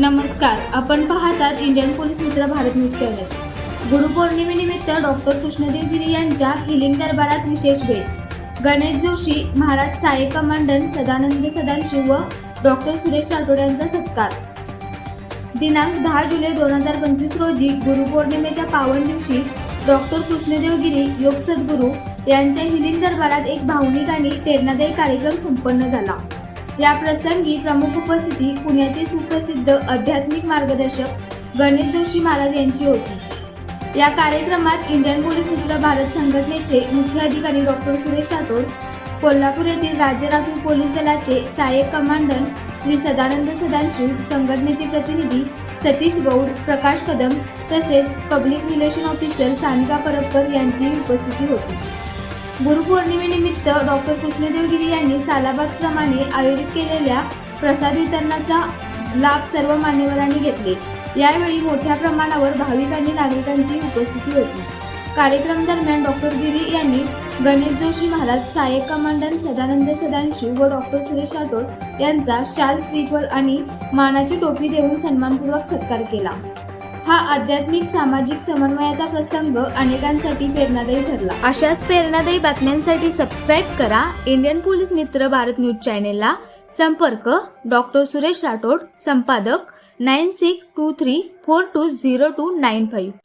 नमस्कार. आपण पाहतात इंडियन पोलीस मित्र भारत न्यूज गुरुपौर्णिमेनिमित्त डॉक्टर कृष्णदेव गिरी यांच्या हिलिंग दरबारात विशेष भेट. गणेश जोशी महाराज साये कमांडंट सदानंद सदाशिव व डॉक्टर सुरेश राठोड यांचा सत्कार. दिनांक दहा जुलै दोन हजार पंचवीस रोजी गुरुपौर्णिमेच्या पावन दिवशी डॉक्टर कृष्णदेव गिरी योग सद्गुरू यांच्या हिलिंग दरबारात एक भावनिक आणि प्रेरणादायी कार्यक्रम संपन्न झाला. या प्रसंगी प्रमुख उपस्थिती पुण्याचे सुप्रसिद्ध आध्यात्मिक मार्गदर्शक गणेश जोशी महाराज यांची होती. या कार्यक्रमात इंडियन पोलीस मित्र भारत संघटनेचे मुख्य अधिकारी डॉक्टर सुरेश राठोड कोल्हापूर येथील राज्य राखीव पोलीस दलाचे सहाय्यक कमांडर श्री सदानंद सदांशू संघटनेचे प्रतिनिधी सतीश गौड प्रकाश कदम तसेच public relation officer Sanika Parabkar यांचीही उपस्थिती होती. गुरुपौर्णिमेनिमित्त डॉक्टर कृष्णदेव गिरी यांनी सालाबाद प्रमाणे आयोजित केलेल्या प्रसाद वितरणाचा लाभ सर्व मान्यवरांनी घेतले. यावेळी मोठ्या प्रमाणावर भाविक आणि नागरिकांची उपस्थिती होती. कार्यक्रम दरम्यान डॉक्टर गिरी यांनी गणेश जोशी महाराज सहाय्यक कमांडंट सदानंद सदांशी व डॉक्टर सुरेश राठोड यांचा शाल श्रीफल आणि मानाची टोपी देऊन सन्मानपूर्वक सत्कार केला. हा आध्यात्मिक सामाजिक समन्वयाचा प्रसंग अनेकांसाठी प्रेरणादायी ठरला. अशाच प्रेरणादायी बातम्यांसाठी सबस्क्राईब करा इंडियन पोलीस मित्र भारत न्यूज चॅनेलला संपर्क डॉक्टर सुरेश राठोड संपादक nine six two three four two zero two nine five.